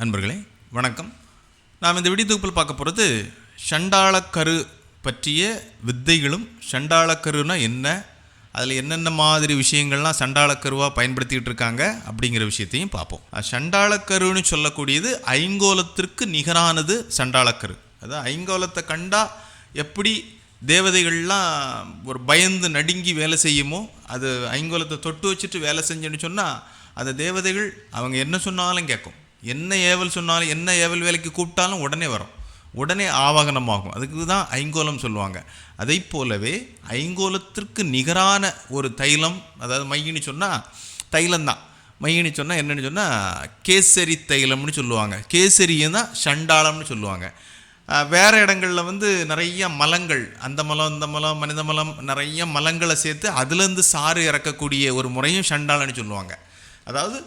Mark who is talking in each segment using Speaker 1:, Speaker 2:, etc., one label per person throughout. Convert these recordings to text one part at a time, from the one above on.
Speaker 1: நண்பர்களே வணக்கம். நாம் இந்த விடிதொகுப்பில் பார்க்க போகிறது சண்டாளக்கரு பற்றிய வித்தைகளும் சண்டாளக்கருனா என்ன அதில் என்னென்ன மாதிரி விஷயங்கள்லாம் சண்டாளக்கருவாக பயன்படுத்திக்கிட்டு இருக்காங்க அப்படிங்கிற விஷயத்தையும் பார்ப்போம். சண்டாளக்கருன்னு சொல்லக்கூடியது ஐங்கோலத்திற்கு நிகரானது சண்டாளக்கரு. அதாவது ஐங்கோலத்தை கண்டா எப்படி தேவதைகள்லாம் ஒரு பயந்து நடுங்கி வேலை செய்யுமோ அது ஐங்கோலத்தை தொட்டு வச்சுட்டு வேலை செஞ்சேன்னு சொன்னால் அந்த தேவதைகள் அவங்க என்ன சொன்னாலும் கேட்கும். என்ன ஏவல் சொன்னாலும் என்ன ஏவல் வேலைக்கு கூப்பிட்டாலும் உடனே வரும். உடனே ஆவாகனமாகும். அதுக்கு தான் ஐங்கோலம் சொல்லுவாங்க. அதை போலவே ஐங்கோலத்திற்கு நிகரான ஒரு தைலம் அதாவது மையின்னு சொன்னால் தைலம்தான். மையின்னு சொன்னால் என்னன்னு சொன்னால் கேசரி தைலம்னு சொல்லுவாங்க. கேசரியும் தான் சண்டாளம்னு சொல்லுவாங்க. வேறு இடங்களில் வந்து நிறைய மலங்கள் அந்த மலம் இந்த மலம் மனித மலம் நிறைய மலங்களை சேர்த்து அதுலேருந்து சாறு இறக்கக்கூடிய ஒரு முறையும் சண்டாளன்னு சொல்லுவாங்க. அதாவது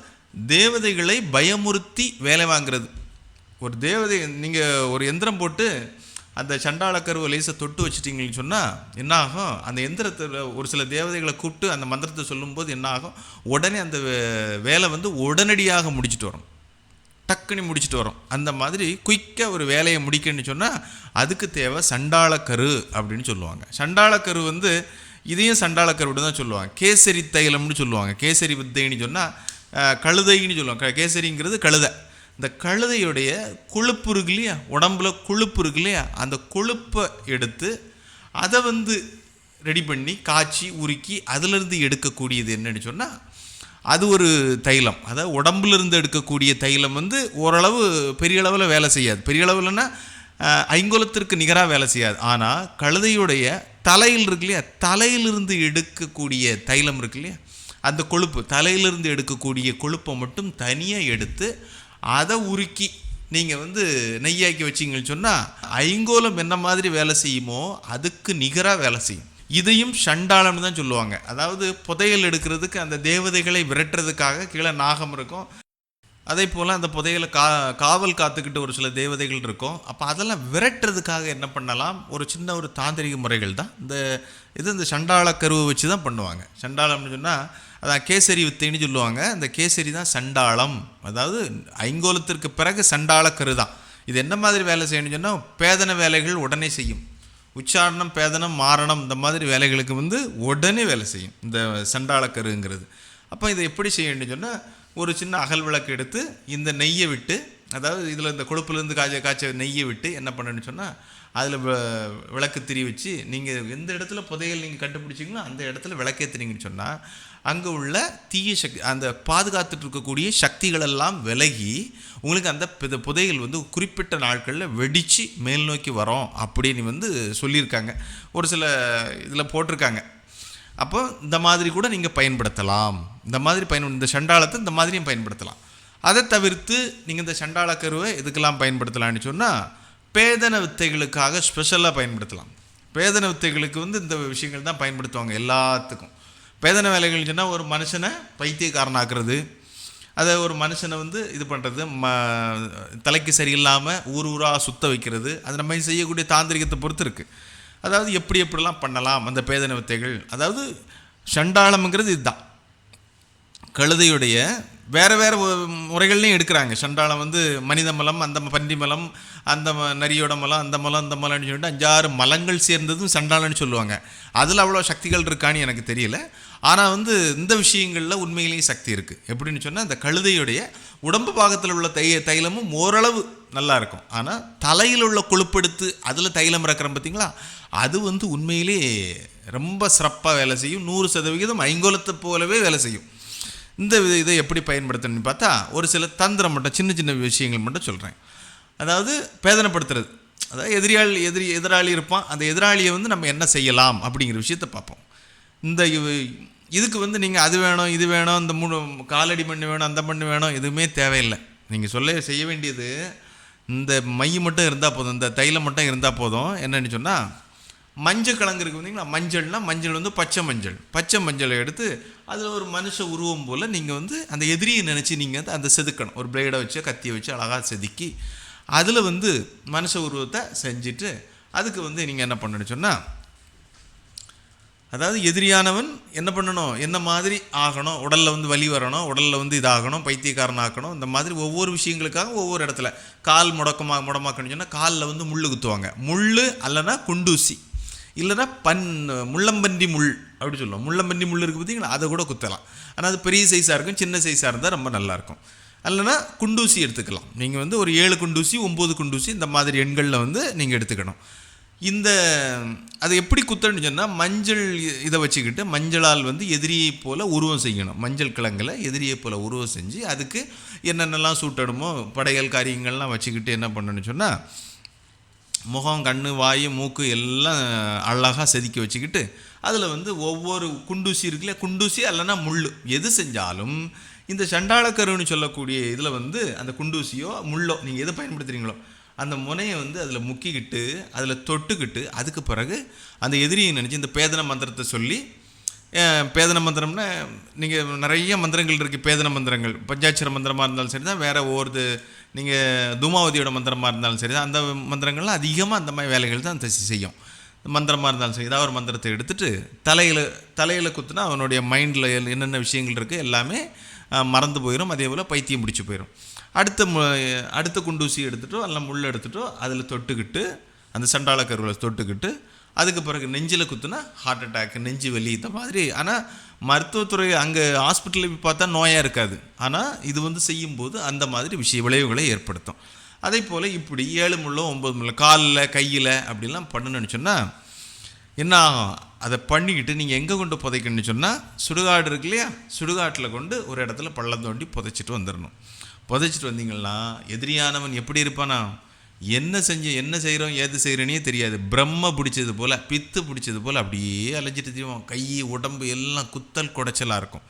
Speaker 1: தேவதைகளை பயமுறுத்தி வேலை வாங்குறது. ஒரு தேவதை நீங்கள் ஒரு எந்திரம் போட்டு அந்த சண்டாளக்கருவை லேசை தொட்டு வச்சிட்டிங்கன்னு சொன்னால் என்ன ஆகும் அந்த எந்திரத்தில் ஒரு சில தேவதைகளை கூப்பிட்டு அந்த மந்திரத்தை சொல்லும்போது என்ன ஆகும் உடனே அந்த வே- வேலை வந்து உடனடியாக முடிச்சிட்டு வரும். டக்குன்னு முடிச்சுட்டு வரும். அந்த மாதிரி குயிக்காக ஒரு வேலையை முடிக்கணும்னு சொன்னால் அதுக்கு தேவை சண்டாளக்கரு அப்படின்னு சொல்லுவாங்க. சண்டாளக்கரு வந்து இதையும் சண்டாளக்கருவிட்டு தான் சொல்லுவாங்க. கேசரி தைலம்னு சொல்லுவாங்க. கேசரி வித்தைன்னு சொன்னால் கழுதைன்னு சொல்லுவாங்க. க- கேசரிங்கிறது கழுதை. இந்த கழுதையுடைய கொழுப்பு இருக்கு இல்லையா? உடம்புல கொழுப்பு இருக்கு இல்லையா? அந்த கொழுப்பை எடுத்து அதை வந்து ரெடி பண்ணி காய்ச்சி உருக்கி அதிலிருந்து எடுக்கக்கூடியது என்னன்னு சொன்னால் அது ஒரு தைலம். அதாவது உடம்புலேருந்து எடுக்கக்கூடிய தைலம் வந்து ஓரளவு பெரிய அளவில் வேலை செய்யாது. பெரிய அளவில்னா ஐங்கோலத்திற்கு நிகராக வேலை செய்யாது. ஆனால் கழுதையுடைய தலையில் இருக்கு இல்லையா? தலையிலிருந்து எடுக்கக்கூடிய தைலம் இருக்கு இல்லையா? அந்த கொழுப்பு தலையிலிருந்து எடுக்கக்கூடிய கொழுப்பை மட்டும் தனியாக எடுத்து அதை உருக்கி நீங்கள் வந்து நெய்யாக்கி வச்சிங்கன்னு சொன்னால் ஐங்கோலம் என்ன மாதிரி வேலை செய்யுமோ அதுக்கு நிகராக வேலை செய்யும். இதையும் சண்டாளம்னு தான் சொல்லுவாங்க. அதாவது புதையல் எடுக்கிறதுக்கு அந்த தேவதைகளை விரட்டுறதுக்காக கீழே நாகம் இருக்கும். அதே போல் அந்த புதையலை கா காவல் காத்துக்கிட்டு ஒரு சில தேவதைகள் இருக்கும். அப்போ அதெல்லாம் விரட்டுறதுக்காக என்ன பண்ணலாம்? ஒரு சின்ன ஒரு தாந்திரிக முறைகள் தான். இந்த இது இந்த சண்டாள கருவை வச்சு தான் பண்ணுவாங்க. சண்டாளம்னு சொன்னால் அதான் கேசரி வித்தைன்னு சொல்லுவாங்க. அந்த கேசரி தான் சண்டாளம். அதாவது ஐங்கோலத்திற்கு பிறகு சண்டாள கரு தான் இது என்ன மாதிரி வேலை செய்யணும்னு சொன்னால் பேதன வேலைகள் உடனே செய்யும். உச்சாரணம் பேதனம் மாரணம் இந்த மாதிரி வேலைகளுக்கு வந்து உடனே வேலை செய்யும். இந்த சண்டாளக்கருங்கிறது அப்போ இதை எப்படி செய்யணும்னு சொன்னால் ஒரு சின்ன அகல் விளக்கு எடுத்து இந்த நெய்யை விட்டு அதாவது இதில் இந்த கொழுப்புலேருந்து காய்ச்ச காய்ச்ச நெய்யை விட்டு என்ன பண்ணணும்னு சொன்னால் அதில் விளக்கு திரி வச்சு நீங்கள் எந்த இடத்துல புதையல் நீங்கள் கண்டுபிடிச்சிங்களோ அந்த இடத்துல விளக்கேற்றுனீங்கன்னு சொன்னால் அங்கே உள்ள தீய சக்தி அந்த பாதுகாத்துட்டு இருக்கக்கூடிய சக்திகளெல்லாம் விலகி உங்களுக்கு அந்த புதைகள் வந்து குறிப்பிட்ட நாட்களில் வெடித்து மேல் நோக்கி வரோம் அப்படின்னு வந்து சொல்லியிருக்காங்க. ஒரு சில இதில் போட்டிருக்காங்க. அப்போ இந்த மாதிரி கூட நீங்கள் பயன்படுத்தலாம். இந்த மாதிரி பயன் இந்த சண்டாளத்தை இந்த மாதிரியும் பயன்படுத்தலாம். அதை தவிர்த்து நீங்கள் இந்த சண்டாள கருவை இதுக்கெல்லாம் பயன்படுத்தலாம்னு சொன்னால் பேதன வித்தைகளுக்காக ஸ்பெஷலாக பயன்படுத்தலாம். பேதன வித்தைகளுக்கு வந்து இந்த விஷயங்கள் தான் பயன்படுத்துவாங்க எல்லாத்துக்கும். பேதன வேலைகள் சொன்னால் ஒரு மனுஷனை பைத்தியக்காரனாக்குறது அதை ஒரு மனுஷனை வந்து இது பண்ணுறது ம தலைக்கு சரியில்லாமல் ஊர் ஊராக சுத்த வைக்கிறது அது நம்ம செய்யக்கூடிய தாந்திரிகத்தை பொறுத்து இருக்குது அதாவது எப்படி எப்படிலாம் பண்ணலாம் அந்த பேதன வித்தைகள்? அதாவது சண்டாளம்ங்கிறது இதுதான். கழுதையுடைய வேறு வேறு முறைகள்லையும் எடுக்கிறாங்க. சண்டாளம் வந்து மனித மலம் அந்த பன்றி மலம் அந்த ம- நரியோட மலம் அந்த மலம் அந்த மலம்னு சொல்லிட்டு அஞ்சாறு மலங்கள் சேர்ந்ததும் சண்டாளம்னு சொல்லுவாங்க. அதில் அவ்வளோ சக்திகள் இருக்கான்னு எனக்கு தெரியல. ஆனால் வந்து இந்த விஷயங்களில் உண்மையிலேயே சக்தி இருக்குது எப்படின்னு சொன்னால் அந்த கழுதையுடைய உடம்பு பாகத்தில் உள்ள தை தைலமும் ஓரளவு நல்லா இருக்கும். ஆனால் தலையில் உள்ள கொழுப்பெடுத்து அதில் தைலம் இறக்குறோம் பார்த்தீங்களா அது வந்து உண்மையிலே ரொம்ப சிறப்பாக வேலை செய்யும். நூறு சதவிகிதம் ஐங்கோலத்தை போலவே வேலை செய்யும். இந்த இதை எப்படி பயன்படுத்தணும்னு பார்த்தா ஒரு சில தந்திரம் மட்டும் சின்ன சின்ன விஷயங்கள் மட்டும் சொல்கிறேன் அதாவது பேதனைப்படுத்துறது அதாவது எதிரியாள் எதிரி எதிராளி இருப்பான். அந்த எதிராளியை வந்து நம்ம என்ன செய்யலாம் அப்படிங்கிற விஷயத்த பார்ப்போம். இந்த இதுக்கு வந்து நீங்கள் அது வேணும் இது வேணும் இந்த மூணு காலடி மண் வேணும் அந்த மண் வேணும் எதுவுமே தேவையில்லை. நீங்கள் சொல்ல செய்ய வேண்டியது இந்த மை மட்டும் இருந்தால் போதும் இந்த தைலம் மட்டும் இருந்தால் போதும். என்னென்னு சொன்னால் மஞ்சள் கிழங்கு இருக்கு பார்த்தீங்களா? மஞ்சள் வந்து பச்சை மஞ்சள். பச்சை மஞ்சளை எடுத்து அதில் ஒரு மனுஷ உருவம் போல் நீங்கள் வந்து அந்த எதிரியை நினச்சி நீங்கள் வந்து அந்த செதுக்கணும். ஒரு பிளேடை வச்சு கத்தியை வச்சு அழகாக செதுக்கி அதில் வந்து மனுஷ உருவத்தை செஞ்சுட்டு அதுக்கு வந்து நீங்கள் என்ன பண்ணணும் சொன்னால் அதாவது எதிரியானவன் என்ன பண்ணணும்? என்ன மாதிரி ஆகணும்? உடலில் வந்து வலி வரணும் உடலில் வந்து இதாகணும் பைத்தியக்காரன் ஆக்கணும் இந்த மாதிரி ஒவ்வொரு விஷயங்களுக்காக ஒவ்வொரு இடத்துல. கால் முடக்கமாக முடமாக்கணும்னு சொன்னால் காலில் வந்து முள் குத்துவாங்க. முள் அல்லனா குண்டூசி. இல்லைன்னா பன் முள்ளம்பன்றி முள் அப்படி சொல்லுவோம். முள்ளம்பன்றி முள் இருக்குது பார்த்தீங்களா? அதை கூட குத்தலாம். ஆனால் அது பெரிய சைஸாக இருக்கும் சின்ன சைஸாக இருந்தால் ரொம்ப நல்லாயிருக்கும் அல்லனா குண்டூசி எடுத்துக்கலாம். நீங்கள் வந்து ஒரு ஏழு குண்டூசி ஒம்பது குண்டூசி இந்த மாதிரி எண்களில் வந்து நீங்கள் எடுத்துக்கணும். இந்த அது எப்படி குத்தணும்னு சொன்னால் மஞ்சள் இதை வச்சுக்கிட்டு மஞ்சளால் வந்து எதிரியை போல் உருவம் செய்யணும். மஞ்சள் கிழங்கில் எதிரியை போல் உருவம் செஞ்சு அதுக்கு என்னென்னலாம் சூட்டணுமோ படைகள் காரியங்கள்லாம் வச்சுக்கிட்டு என்ன பண்ணணும்னு சொன்னால் முகம் கண் வாய் மூக்கு எல்லாம் அழகாக செதுக்கி வச்சுக்கிட்டு அதில் வந்து ஒவ்வொரு குண்டூசி இருக்குல்ல குண்டூசி அல்லனா முள் எது செஞ்சாலும் இந்த சண்டாளக்கருன்னு சொல்லக்கூடிய இதில் வந்து அந்த குண்டூசியோ முள்ளோ நீங்கள் எதை பயன்படுத்துகிறீங்களோ அந்த முனையை வந்து அதில் முக்கிக்கிட்டு அதில் தொட்டுக்கிட்டு அதுக்கு பிறகு அந்த எதிரியை நினச்சி இந்த பேதன மந்திரத்தை சொல்லி பேதன மந்திரம்னா நீங்கள் நிறைய மந்திரங்கள் இருக்குது பேதன மந்திரங்கள். பஞ்சாட்சர மந்திரமாக இருந்தாலும் சரி தான் வேறு ஒவ்வொரு நீங்கள் தூமாவதியோட மந்திரமாக இருந்தாலும் சரி தான் அந்த மந்திரங்கள்லாம் அதிகமாக அந்த மாதிரி வேலைகள் தான் தசி செய்யும். மந்திரமாக இருந்தாலும் சரி ஏதாவது ஒரு மந்திரத்தை எடுத்துகிட்டு தலையில் தலையில் குத்துனா அவனுடைய மைண்டில் என்னென்ன விஷயங்கள் இருக்குது எல்லாமே மறந்து போயிடும் அதே போல் பைத்தியம் பிடிச்சி போயிடும் அடுத்த மு அடுத்த குண்டூசி எடுத்துகிட்டோ அல்ல முள் எடுத்துட்டோ அதில் தொட்டுக்கிட்டு அந்த சண்டாள கருவில் தொட்டுக்கிட்டு அதுக்கு பிறகு நெஞ்சில் குத்துனா ஹார்ட் அட்டாக் நெஞ்சு வலி இந்த மாதிரி. ஆனால் மருத்துவத்துறை அங்கே ஹாஸ்பிட்டலில் போய் பார்த்தா நோயாக இருக்காது. ஆனால் இது வந்து செய்யும்போது அந்த மாதிரி விஷய விளைவுகளை ஏற்படுத்தும். அதே போல் இப்படி ஏழு முள்ளோ ஒம்பது முள்ள காலில் கையில் அப்படிலாம் பண்ணணும்னு சொன்னால் என்ன ஆகும்? அதை பண்ணிக்கிட்டு நீங்கள் எங்கே கொண்டு புதைக்கணும்னு சொன்னால் சுடுகாடு இருக்கு இல்லையா? சுடுகாட்டில் கொண்டு ஒரு இடத்துல பள்ளம் தோண்டி புதைச்சிட்டு வந்துடணும் புதைச்சிட்டு வந்தீங்கன்னா எதிரியானவன் எப்படி இருப்பானா? என்ன செஞ்சு என்ன செய்கிறோம் ஏது செய்கிறேனே தெரியாது. பிரம்ம பிடிச்சது போல் பித்து பிடிச்சது போல் அப்படியே அலைஞ்சிட்டு தெரியும்? கை உடம்பு எல்லாம் குத்தல் குடைச்சலாக இருக்கும்.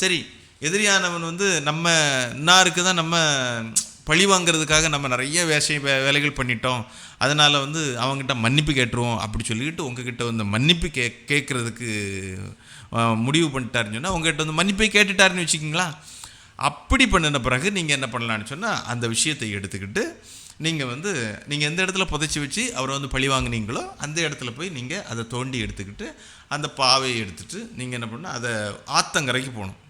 Speaker 1: சரி எதிரியானவன் வந்து நம்ம இன்னாருக்கு தான் நம்ம பழி வாங்குறதுக்காக நம்ம நிறைய வேஷ வே வேலைகள் பண்ணிட்டோம். அதனால் வந்து அவங்ககிட்ட மன்னிப்பு கேட்டுருவோம் அப்படி சொல்லிக்கிட்டு உங்ககிட்ட வந்து மன்னிப்பு கே கேட்குறதுக்கு முடிவு பண்ணிட்டாருன்னு சொன்னால் உங்ககிட்ட வந்து மன்னிப்பை கேட்டுட்டாருன்னு வச்சுக்கிங்களா? அப்படி பண்ணின பிறகு நீங்கள் என்ன பண்ணலான்னு சொன்னால் அந்த விஷயத்தை எடுத்துக்கிட்டு நீங்கள் வந்து நீங்கள் எந்த இடத்துல புதைச்சி வச்சு அவரை வந்து பழி வாங்குனீங்களோ அந்த இடத்துல போய் நீங்கள் அதை தோண்டி எடுத்துக்கிட்டு அந்த பாவையை எடுத்துட்டு நீங்கள் என்ன பண்ணணும் அதை ஆத்தங்கரைக்கு போகணும்.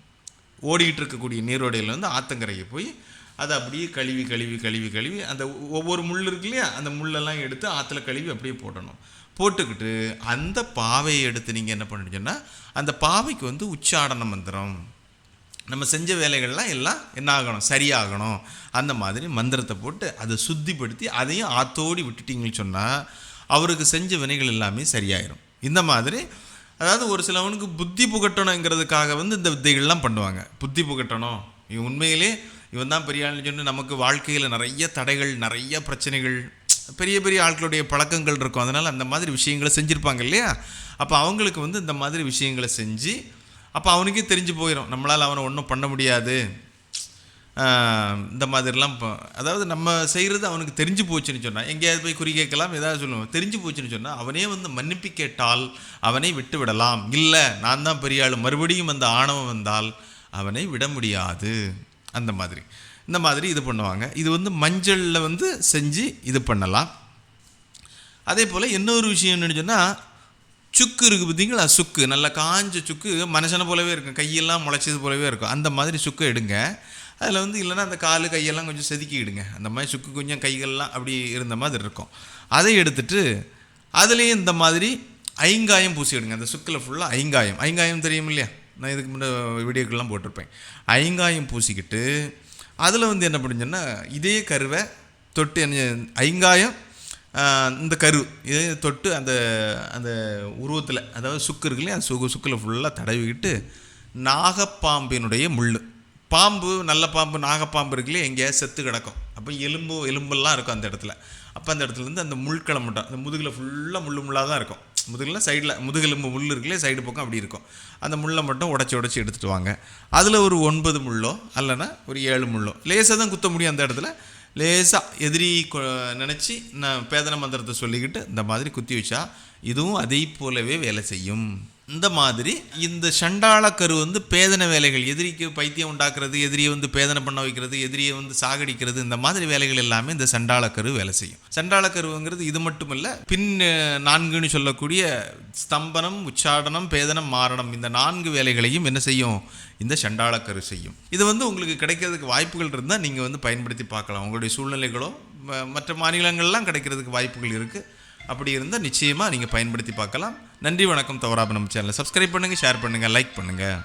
Speaker 1: ஓடிக்கிட்டு இருக்கக்கூடிய நீரோடையில் வந்து ஆத்தங்கரைக்கு போய் அதை அப்படியே கழுவி கழுவி கழுவி கழுவி அந்த ஒவ்வொரு முள் இருக்கு இல்லையா அந்த முள்ளெல்லாம் எடுத்து ஆற்றுல கழுவி அப்படியே போடணும். போட்டுக்கிட்டு அந்த பாவையை எடுத்து நீங்கள் என்ன பண்ணுறீங்கன்னா அந்த பாவைக்கு வந்து உச்சாடன மந்திரம். நம்ம செஞ்ச வேலைகள்லாம் எல்லாம் என்ன ஆகணும் சரியாகணும். அந்த மாதிரி மந்திரத்தை போட்டு அதை சுத்திப்படுத்தி அதையும் ஆத்தோடி விட்டுட்டீங்கன்னு சொன்னால் அவருக்கு செஞ்ச வினைகள் எல்லாமே சரியாயிரும். இந்த மாதிரி அதாவது ஒரு சிலவனுக்கு புத்தி புகட்டணுங்கிறதுக்காக வந்து இந்த வித்தைகள்லாம் பண்ணுவாங்க. புத்தி புகட்டணும். இவன் உண்மையிலே இவன் தான் பெரிய ஆள்னு சொல்லி நமக்கு வாழ்க்கையில் நிறைய தடைகள் நிறைய பிரச்சனைகள் பெரிய பெரிய ஆட்களுடைய பழக்கங்கள் இருக்கும். அதனால் அந்த மாதிரி விஷயங்களை செஞ்சுருப்பாங்க இல்லையா? அப்போ அவங்களுக்கு வந்து இந்த மாதிரி விஷயங்களை செஞ்சு அப்போ அவனுக்கே தெரிஞ்சு போயிடும் நம்மளால் அவனை ஒன்றும் பண்ண முடியாது. இந்த மாதிரிலாம் இப்போ அதாவது நம்ம செய்கிறது அவனுக்கு தெரிஞ்சு போச்சுன்னு சொன்னால் எங்கேயாவது போய் குறி கேட்கலாம் ஏதாவது சொல்லுவோம். தெரிஞ்சு போச்சுன்னு சொன்னால் அவனே வந்து மன்னிப்பு கேட்டால் அவனை விட்டு விடலாம். இல்லை நான் தான் பெரிய ஆள். மறுபடியும் அந்த ஆணவம் வந்தால் அவனை விட முடியாது. அந்த மாதிரி. இந்த மாதிரி இது பண்ணுவாங்க. இது வந்து மஞ்சளில் வந்து செஞ்சு இது பண்ணலாம். அதே போல் இன்னொரு விஷயம் என்னென்னு சொன்னால் சுக்கு இருக்குது பார்த்தீங்களா? சுக்கு. நல்லா காஞ்ச சுக்கு. மனுஷனை போலவே இருக்கும். கையெல்லாம் முளைச்சது போலவே இருக்கும். அந்த மாதிரி சுக்கு எடுங்க. அதில் வந்து இல்லைன்னா அந்த கால் கையெல்லாம் கொஞ்சம் செதுக்கிடுங்க. அந்த மாதிரி சுக்கு கொஞ்சம் கைகள்லாம் அப்படி இருந்த மாதிரி இருக்கும். அதை எடுத்துட்டு அதுலேயும் இந்த மாதிரி ஐங்காயம் பூசிவிடுங்க அந்த சுக்கில் ஃபுல்லாக ஐங்காயம். ஐங்காயம் தெரியும் இல்லையா? நான் இதுக்கு முன்னே வீடியோக்கெல்லாம் போட்டிருப்பேன். ஐங்காயம் பூசிக்கிட்டு அதில் வந்து என்ன பண்ணுங்கன்னா இதே கருவை தொட்டு என்ன ஐங்காயம் இந்த கரு இதை தொட்டு அந்த அந்த உருவத்தில் அதாவது சுக்கு இருக்குல்லையே அந்த சுக்கு சுக்கில் ஃபுல்லாக தடவிக்கிட்டு நாகப்பாம்பினுடைய முள் பாம்பு நல்ல பாம்பு நாகப்பாம்பு இருக்குல்லையே எங்கேயாவது செத்து கிடக்கும். அப்போ எலும்பு எலும்பெல்லாம் இருக்கும் அந்த இடத்துல. அப்போ அந்த இடத்துலேருந்து அந்த முள்களை மட்டும் அந்த முதுகில் ஃபுல்லாக முள் முள்ளாக தான் இருக்கும். முதுகில் சைடில் முதுகெலும்பு முள் இருக்குல்லையே சைடு பக்கம் அப்படி இருக்கும். அந்த முள்ளை மட்டும் உடச்சி உடச்சி எடுத்துகிட்டு வாங்க. அதில் ஒரு ஒன்பது முள்ளோ அல்லனா ஒரு ஏழு முள்ளோ லேசாக தான் குத்த முடியும் அந்த இடத்துல. லேசாக எதிரி நினச்சி நான் பேதன மந்திரத்தை சொல்லிக்கிட்டு இந்த மாதிரி குத்தி வச்சா இதுவும் அதை போலவே வேலை செய்யும். இந்த மாதிரி இந்த சண்டாள கரு வந்து பேதன வேலைகள் எதிரிக்கு பைத்தியம் உண்டாக்குறது எதிரியை வந்து பேதனை பண்ண வைக்கிறது எதிரியை வந்து சாகடிக்கிறது இந்த மாதிரி வேலைகள் எல்லாமே இந்த சண்டாள கரு வேலை செய்யும். சண்டாள கருவுங்கிறது இது மட்டும் இல்லை பின் நான்குன்னு சொல்லக்கூடிய ஸ்தம்பனம் உச்சாடனம் பேதனம் மாரணம் இந்த நான்கு வேலைகளையும் என்ன செய்யும்? இந்த சண்டாள கரு செய்யும். இது வந்து உங்களுக்கு கிடைக்கிறதுக்கு வாய்ப்புகள் இருந்தால் நீங்கள் வந்து பயன்படுத்தி பார்க்கலாம். உங்களுடைய சூழ்நிலைகளோ மற்ற மாநிலங்கள்லாம் கிடைக்கிறதுக்கு வாய்ப்புகள் இருக்குது அப்படி இருந்தால் நிச்சயமாக நீங்கள் பயன்படுத்தி பார்க்கலாம். நன்றி வணக்கம் தவறாப நம்ம சேனலை சப்ஸ்கிரைப் பண்ணுங்கள் ஷேர் பண்ணுங்கள் லைக் பண்ணுங்கள்